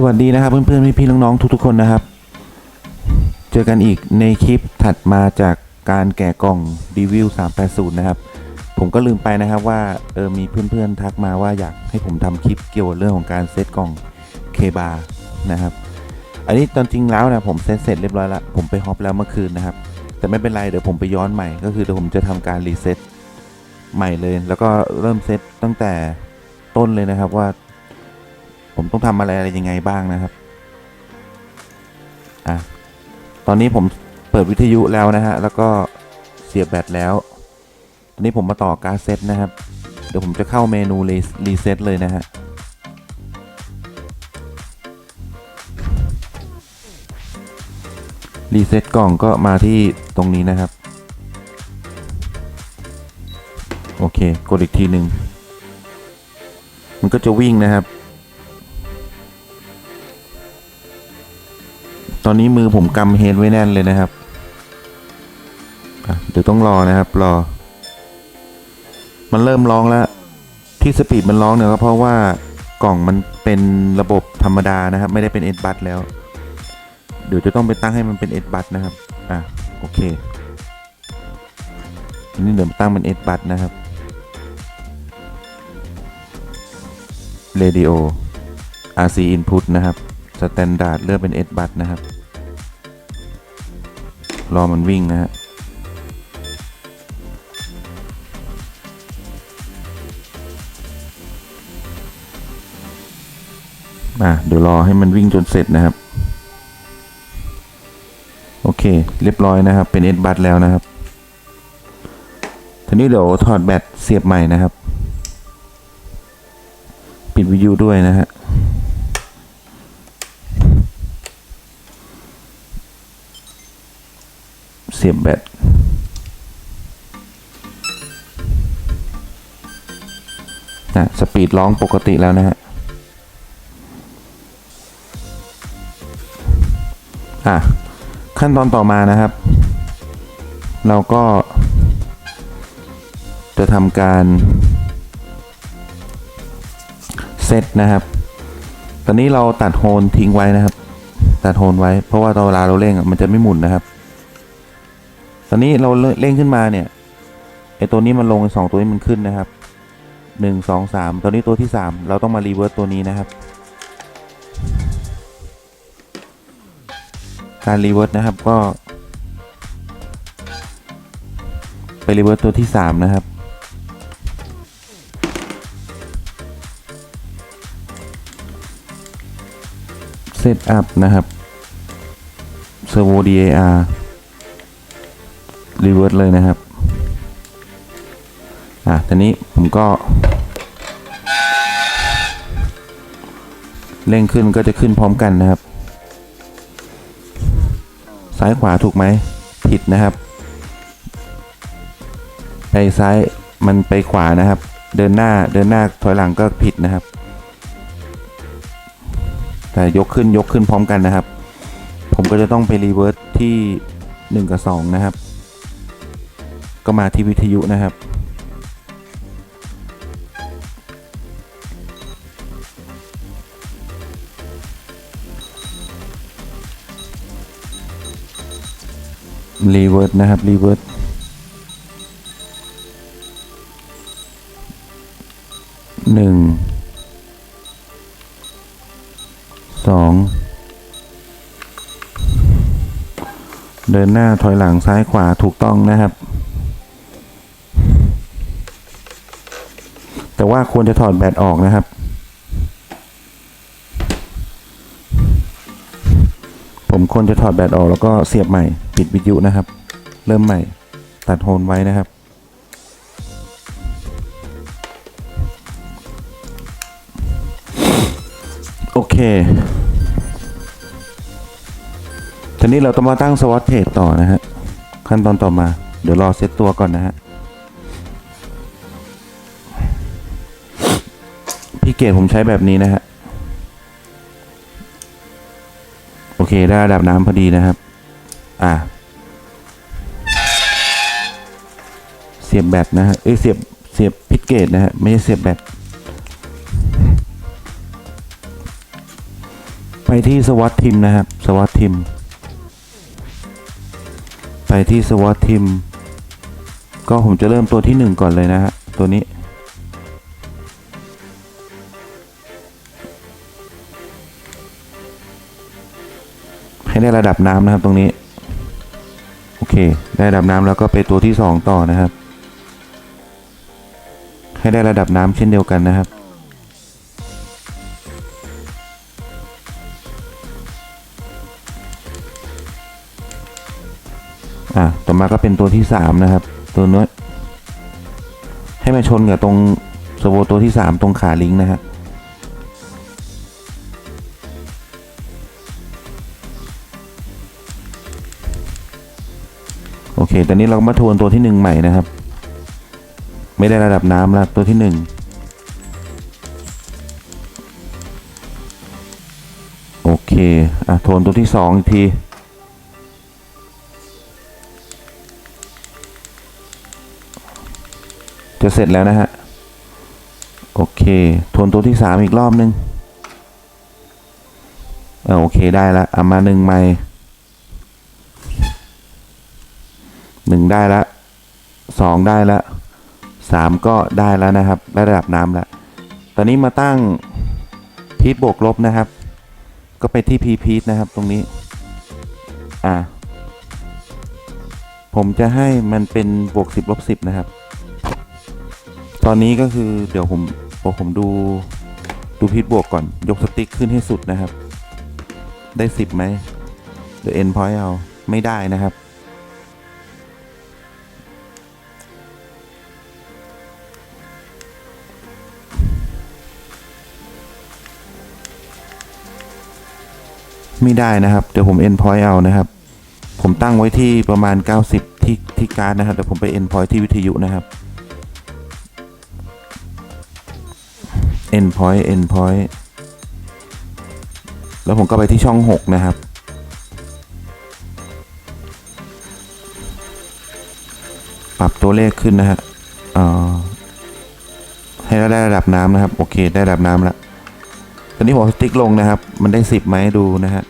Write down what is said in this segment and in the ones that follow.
สวัสดีนะครับเพื่อนๆพี่ๆน้องๆทุกๆคนนะครับ เจอกันอีกในคลิปถัดมาจากการแกะกล่องรีวิว380 นะครับ ผมก็ลืมไปนะครับว่าเออมีเพื่อนๆทักมาว่าอยากให้ผมทำคลิปเกี่ยวกับเรื่องของการเซตกล่องเคบานะครับ อันนี้ตอนจริงแล้วนะผมเซตเสร็จเรียบร้อยแล้วผมไปฮอปแล้วเมื่อคืนนะครับ แต่ไม่เป็นไรเดี๋ยวผมไปย้อนใหม่ก็คือเดี๋ยวผมจะทำการรีเซ็ตใหม่เลย แล้วก็เริ่มเซตตั้งแต่ต้นเลยนะครับว่า ผมต้องทำอะไรอะไรยังไงบ้างนะครับอะตอนนี้ผมเปิดวิทยุแล้วนะฮะแล้วก็เสียบแบตแล้ว ตอนนี้ผมมาต่อการเซตนะครับ เดี๋ยวผมจะเข้าเมนูรีเซ็ตเลยนะฮะรีเซ็ตกล่องก็มาที่ตรงนี้นะครับ โอเค กดอีกทีหนึ่งมันก็จะวิ่งนะครับ อนนี้มือผมกำเฮดไว้แน่นเลยนะครับเดี๋ยวต้องรอนะครับรอ มันเริ่มร้องแล้ว ที่สปีดมันร้องเนี่ยก็เพราะว่ากล่องมันเป็นระบบธรรมดานะครับ ไม่ได้เป็น S บัตแล้ว เดี๋ยวจะต้องไปตั้งให้มันเป็น S บัตนะครับ อะโอเคอันนี้เดี๋ยวตั้งเป็น S บัตนะครับ Radio RC input นะครับ Standard เลือกเป็น S บัตนะครับ รอมันวิ่งนะฮะอะเดี๋ยวรอให้มันวิ่งจนเสร็จนะครับ โอเค เรียบร้อยนะครับ เป็น S บัตแล้วนะครับทีนี้เดี๋ยวถอดแบตเสียบใหม่นะครับ ปิดวิทยุด้วยนะฮะ เสียบแบตอะสปีดร้องปกติแล้วนะฮะ อะ ขั้นตอนต่อมานะครับ เราก็ จะทำการ เซตนะครับ ตอนนี้เราตัดโฮนทิ้งไว้นะครับ ตัดโฮนไว้ เพราะว่าตอนเวลาเราเร่งมันจะไม่หมุนนะครับ ตอนนี้เราเร่งขึ้นมาเนี่ยไอตัวนี้มันลงไอสองตัวนี้มันขึ้นนะครับหนึ่งสองสามตัวนี้ตัวที่สามเราต้องมารีเวิร์สตัวนี้นะครับ การรีเวิร์สนะครับก็ ไปรีเวิร์สตัวที่สามนะครับเซตอัพนะครับ Servo DAR Reverse เลยนะครับ อะทีนี้ผมก็ เร่งขึ้นก็จะขึ้นพร้อมกันนะครับ ซ้ายขวาถูกไหม ผิดนะครับ ไปซ้ายมันไปขวานะครับ เดินหน้าเดินหน้าถอยหลังก็ผิดนะครับ แต่ยกขึ้นยกขึ้นพร้อมกันนะครับ ผมก็จะต้องไปรีเวิร์สที่ 1 กับ 2 นะครับ ก็มาที่วิทยุนะครับ รีเวิร์สนะครับ รีเวิร์สหนึ่งสองเดินหน้าถอยหลังซ้ายขวาถูกต้องนะครับ แต่ ว่าควรจะถอดแบตออกนะครับ ผมควรจะถอดแบตออกแล้วก็เสียบใหม่ ปิดวิทยุนะครับ เริ่มใหม่ ตัดโฮนไว้นะครับ โอเคทีนี้เราต้องมาตั้งสวอตเพจต่อนะฮะขั้นตอนต่อมาเดี๋ยวรอเซตตัวก่อนนะฮะ เกดผมใช้แบบนี้นะฮะ โอเค ได้ระดับน้ำพอดีนะครับ อ่าเสียบแบตนะฮะ เอ้ย เสียบ เสียบพิดเกตนะฮะ ไม่ใช่เสียบแบต ไปที่สวอตทีมนะครับ สวอตทีม ไปที่สวอตทีม ก็ผมจะเริ่มตัวที่หนึ่งก่อนเลยนะฮะ ตัวนี้ ให้ได้ระดับน้ำนะครับ ตรงนี้ โอเค ได้ระดับน้ำแล้วก็ไปตัวที่สองต่อนะครับ ให้ได้ระดับน้ำเช่นเดียวกันนะครับ อะต่อมาก็เป็นตัวที่สามนะครับ ตัวน้อยให้มาชนกับตรงสโวตัวที่สามตรงขาลิงก์นะฮะ ตอนนี้เราก็มาทวนตัวที่หนึ่งใหม่นะครับ ไม่ได้ระดับน้ำแล้วตัวที่หนึ่งโอเค อะทวนตัวที่สองอีกทีจะเสร็จแล้วนะฮะ โอเค ทวนตัวที่สามอีกรอบนึงอ่าโอเคได้ละเอามาหนึ่งใหม่ หนึ่งได้ละสองได้ละสามก็ได้แล้วนะครับระดับน้ำแล้วตอนนี้มาตั้งพีทบวกลบนะครับ ก็ไปที่พีพีทนะครับตรงนี้ อ่า ผมจะให้มันเป็นบวกสิบลบสิบนะครับ ตอนนี้ก็คือเดี๋ยวผมเดี๋ยวผมดูดูพีทบวกก่อน ยกสติ๊กขึ้นให้สุดนะครับ ได้สิบไหมเดี๋ยวเอ็นพอยต์เอาไม่ได้นะครับ ไม่ได้นะครับ เดี๋ยวผม end point เอานะครับ ผมตั้งไว้ที่ประมาณ 90 ที่ที่การ์ดนะครับเดี๋ยวผมไป end point ที่วิทยุนะครับ end point end point แล้วผมก็ไปที่ช่อง 6 นะครับปรับตัวเลขขึ้นนะฮะเอ่อให้เราได้ระดับน้ำนะครับ โอเค ได้ระดับน้ำแล้ว นี้ผมเอาสติ๊กลงนะครับ มันได้สิบไหมดูนะฮะ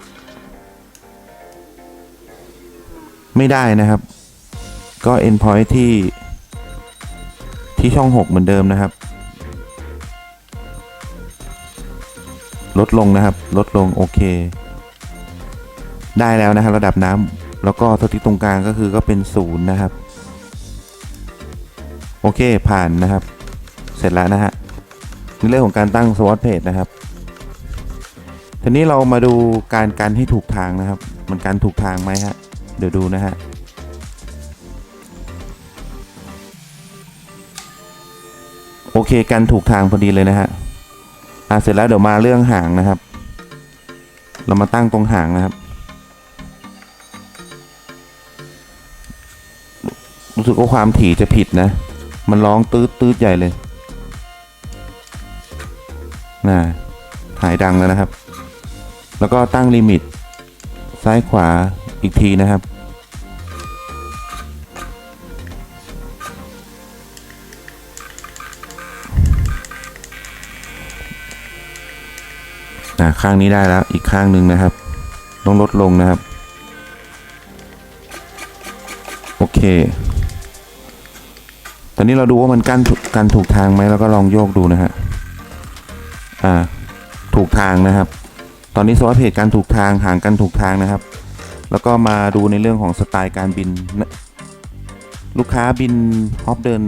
ไม่ได้นะครับ ก็ end point ที่ที่ช่อง 6 เหมือนเดิมนะครับ ลดลงนะครับ ลดลงโอเค ได้แล้วนะครับระดับน้ำแล้วก็สติ๊กตรงกลางก็คือก็เป็นศูนย์นะครับ โอเคผ่านนะครับ เสร็จแล้วนะฮะในเรื่องของการตั้ง SWOT page นะครับ ทีนี้เรามาดูการกันให้ถูกทางนะครับ มันกันถูกทางไหมฮะ เดี๋ยวดูนะฮะโอเคกันถูกทางพอดีเลยนะฮะอะเสร็จแล้วเดี๋ยวมาเรื่องหางนะครับ เรามาตั้งตรงหางนะครับ รู้สึกว่าความถี่จะผิดนะ มันร้องตืดตืดใหญ่เลยน่าหายดังแล้วนะครับ แล้วก็ตั้งลิมิต ซ้ายขวาอีกทีนะครับอ่าข้างนี้ได้แล้วอีกข้างหนึ่งนะครับ ต้องลดลงนะครับ โอเค ตอนนี้เราดูว่ามันกั้นกันถูกทางไหมแล้วก็ลองโยกดูนะฮะ อ่า ถูกทางนะครับ ตอนนี้สวัสดเพจการถูกทางห่างกันถูกทางนะครับ แล้วก็มาดูในเรื่องของสไตล์การบิน ลูกค้าบินฮอปเดิน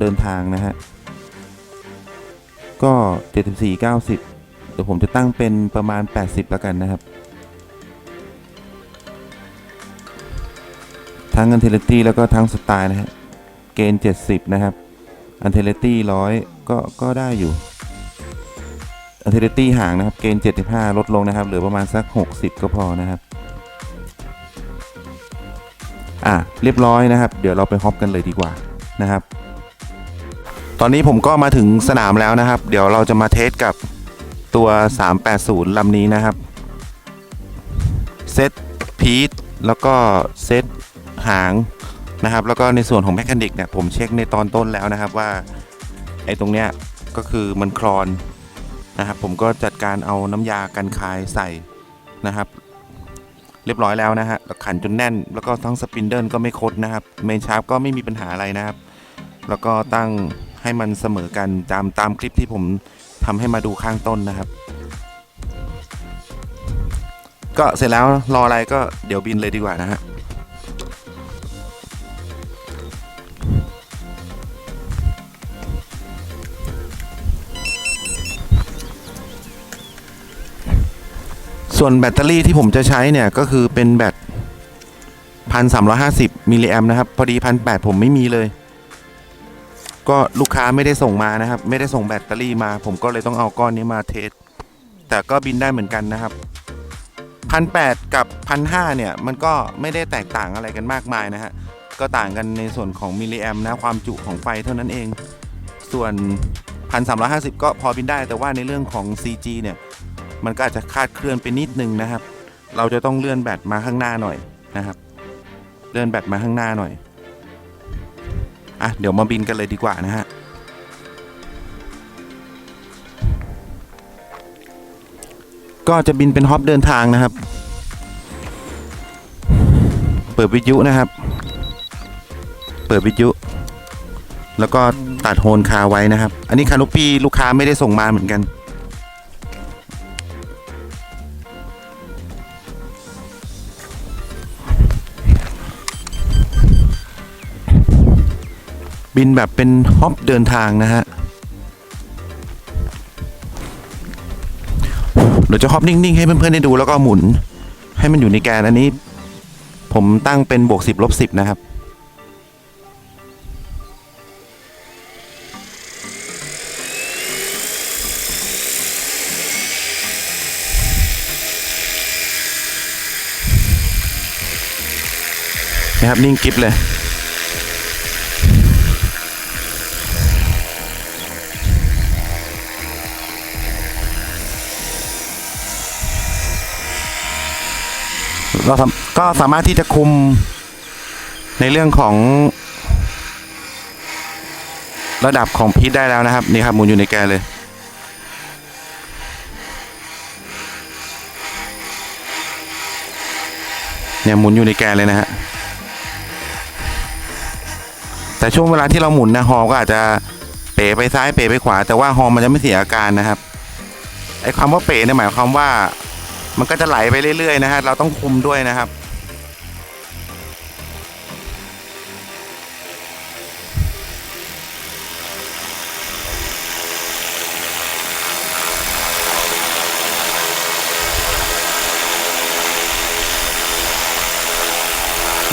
เดินทางนะฮะ ก็ 74 90 เดี๋ยวผมจะตั้งเป็นประมาณ 80 แล้วกันนะครับ ทั้งอันเทเลตี้แล้วก็ทั้งสไตล์นะฮะ เกณฑ์ 70 นะครับ อันเทเลตี้100ก็ก็ได้อยู่ อันเทเลตี้ห่างนะครับ เกณฑ์ 75 ลดลงนะครับ เหลือประมาณสัก 60 ก็พอนะครับ อะ เรียบร้อยนะครับ เดี๋ยวเราไปฮอปกันเลยดีกว่านะครับ ตอนนี้ผมก็มาถึงสนามแล้วนะครับ เดี๋ยวเราจะมาเทสกับตัว 380 ลำนี้นะครับ เซตพีทแล้วก็เซตหางนะครับ แล้วก็ในส่วนของแมคานิกเนี่ย ผมเช็คในตอนต้นแล้วนะครับว่า ไอ้ตรงเนี้ยก็คือมันคลอน นะครับผมก็จัดการเอาน้ำยากันคายใส่นะครับ เรียบร้อยแล้วนะฮะแล้วขันจนแน่น แล้วก็ทั้งสปินเดิลก็ไม่คดนะครับเมนชาร์ปก็ไม่มีปัญหาอะไรนะครับ แล้วก็ตั้งให้มันเสมอกันตามตามคลิปที่ผมทำให้มาดูข้างต้นนะครับ ก็เสร็จแล้วรออะไรก็เดี๋ยวบินเลยดีกว่านะฮะ ส่วนแบตเตอรี่ที่ผมจะใช้เนี่ยก็คือเป็นแบตพันสามร้อยห้าสิบมิลลิแอมนะครับ พอดีพันแปดผมไม่มีเลย ก็ลูกค้าไม่ได้ส่งมานะครับ ไม่ได้ส่งแบตเตอรี่มา ผมก็เลยต้องเอาก้อนนี้มาเทส แต่ก็บินได้เหมือนกันนะครับพันแปดกับพันห้าเนี่ย มันก็ไม่ได้แตกต่างอะไรกันมากมายนะฮะ ก็ต่างกันในส่วนของมิลลิแอมนะ ความจุของไฟเท่านั้นเอง ส่วนพันสามร้อยห้าสิบก็พอบินได้แต่ว่าในเรื่องของ CG เนี่ย มันก็อาจจะคาดเคลื่อนไปนิดนึงนะครับ เราจะต้องเลื่อนแบตมาข้างหน้าหน่อยนะครับ เลื่อนแบตมาข้างหน้าหน่อยอะเดี๋ยวมาบินกันเลยดีกว่านะฮะก็จะบินเป็นฮอปเดินทางนะครับ เปิดวิทยุนะครับ เปิดวิทยุ แล้วก็ตัดโฮนคาไว้นะครับ อันนี้คานุปี้ลูกค้าไม่ได้ส่งมาเหมือนกัน บินแบบเป็นฮอปเดินทางนะฮะเดี๋ยวจะฮอปนิ่งๆให้เพื่อนๆได้ดูแล้วก็หมุน ให้มันอยู่ในแกนอันนี้ ผมตั้งเป็นบวกสิบลบสิบนะครับนะครับนิ่งกิฟเลย เราสามก็สามารถที่จะคุมในเรื่องของ ระดับของพีทได้แล้วนะครับ นี่ครับหมุนอยู่ในแกเลยเนี่ยหมุนอยู่ในแกนเลยนะฮะ แต่ช่วงเวลาที่เราหมุนนะฮอก็อาจจะเป๋ไปซ้ายเป๋ไปขวา แต่ว่าฮอมันจะไม่เสียอาการนะครับ ไอ้คำว่าเป๋เนี่ยหมายความว่า มันก็จะไหลไปเรื่อย ๆ นะฮะ เราต้องคุมด้วยนะครับ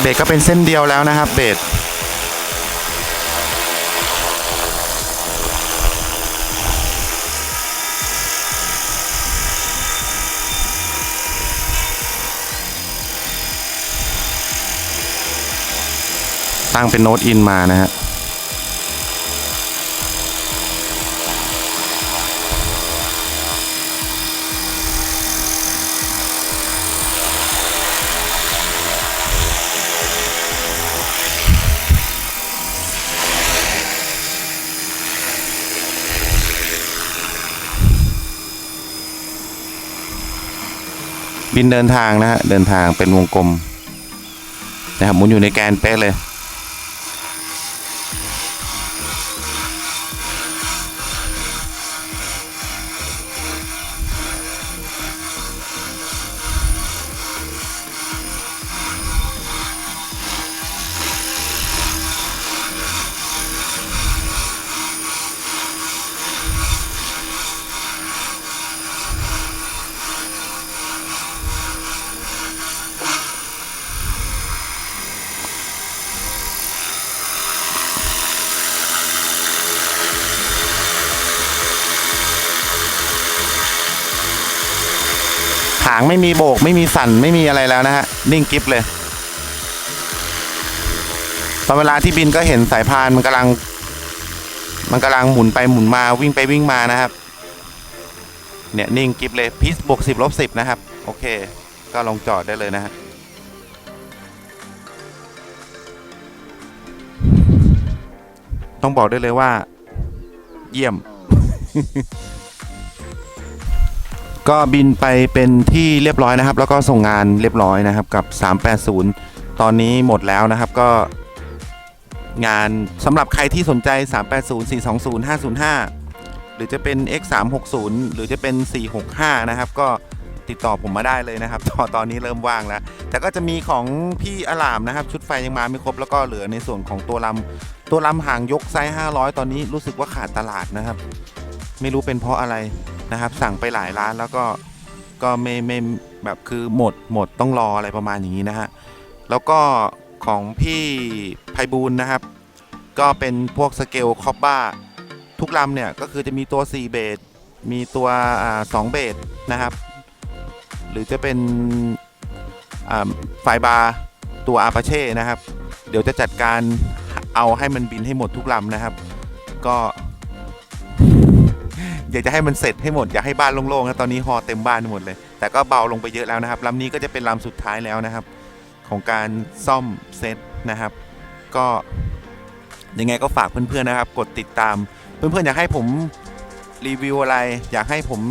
เบรกก็เป็นเส้นเดียวแล้วนะครับ เบรก ตั้งเป็นโน้ตอินมานะฮะบินเดินทางนะฮะเดินทางเป็นวงกลมนะครับหมุนอยู่ในแกนเป๊ะเลย หางไม่มีโบก ไม่มีสั่นไม่มีอะไรแล้วนะฮะ นิ่งกิฟเลยตอนเวลาที่บินก็เห็นสายพานมันกำลัง มันกำลังหมุนไปหมุนมาวิ่งไปวิ่งมานะครับ เนี่ยนิ่งกิฟเลยพิสบวกสิบลบสิบนะครับ โอเค ก็ลงจอดได้เลยนะฮะต้องบอกได้เลยว่า เยี่ยม ก็บินไปเป็นที่เรียบร้อยนะครับ แล้วก็ส่งงานเรียบร้อยนะครับกับ 380 ตอนนี้หมดแล้วนะครับก็ งานสำหรับใครที่สนใจ 380 420 505 หรือจะเป็น X 360หรือจะเป็น 465 นะครับ ก็ติดต่อผมมาได้เลยนะครับ ตอนตอนนี้เริ่มว่างแล้ว แต่ก็จะมีของพี่อลามนะครับ ชุดไฟยังมาไม่ครบแล้วก็เหลือในส่วนของตัวลำตัวลำห่างยกไซส์500 ตอนนี้รู้สึกว่าขาดตลาดนะครับ ไม่รู้เป็นเพราะอะไร นะครับ สั่งไปหลายร้านแล้วก็ก็ไม่ไม่แบบคือหมดหมดต้องรออะไรประมาณอย่างนี้นะฮะแล้วก็ของพี่ไพบูลนะครับ ก็เป็นพวกสเกลคอบบ้าทุกลำเนี่ยก็คือจะมีตัว 4 เบสมีตัวอ่า2เบสนะครับ หรือจะเป็นอ่าไฟบาร์ตัวอาปาเช่นะครับ เดี๋ยวจะจัดการเอาให้มันบินให้หมดทุกลำนะครับ ก็ อยากจะให้มันเสร็จให้หมดอยากให้บ้านโล่งๆนะตอนนี้ฮอเต็มบ้านหมดเลย แต่ก็เบาลงไปเยอะแล้วนะครับลำนี้ก็จะเป็นลำสุดท้ายแล้วนะครับ ของการซ่อมเซตนะครับ ก็ยังไงก็ฝากเพื่อนๆนะครับ กดติดตาม เพื่อนๆอยากให้ผมรีวิวอะไร อยากให้ผม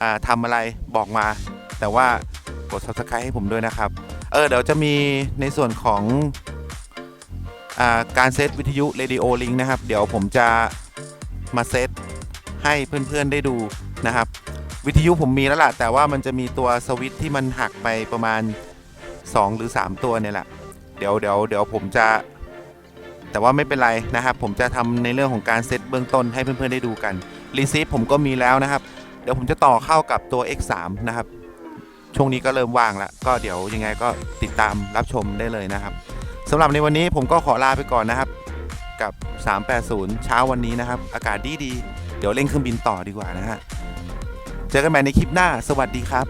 อ่าทำอะไรบอกมา แต่ว่ากด subscribe ให้ผมด้วยนะครับ เออเดี๋ยวจะมีในส่วนของอการเซตวิทยุ Radio Link นะครับ เดี๋ยวผมจะมาเซต ให้เพื่อนๆได้ดูนะครับ วิทยุผมมีแล้วล่ะ แต่ว่ามันจะมีตัวสวิตช์ที่มันหักไปประมาณ 2 หรือ 3 ตัวเนี่ยแหละ เดี๋ยวเดี๋ยวเดี๋ยวผมจะ แต่ว่าไม่เป็นไรนะครับ ผมจะทำในเรื่องของการเซตเบื้องต้นให้เพื่อนๆได้ดูกันรีซีฟผมก็มีแล้วนะครับ เดี๋ยวผมจะต่อเข้ากับตัว X3 นะครับ ช่วงนี้ก็เริ่มว่างแล้ว ก็เดี๋ยวยังไงก็ติดตามรับชมได้เลยนะครับสำหรับในวันนี้ผมก็ขอลาไปก่อนนะครับ กับ 380 เช้าวันนี้นะครับ อากาศดีดี เดี๋ยวเล่นเครื่องบินต่อดีกว่านะฮะ เจอกันใหม่ในคลิปหน้า สวัสดีครับ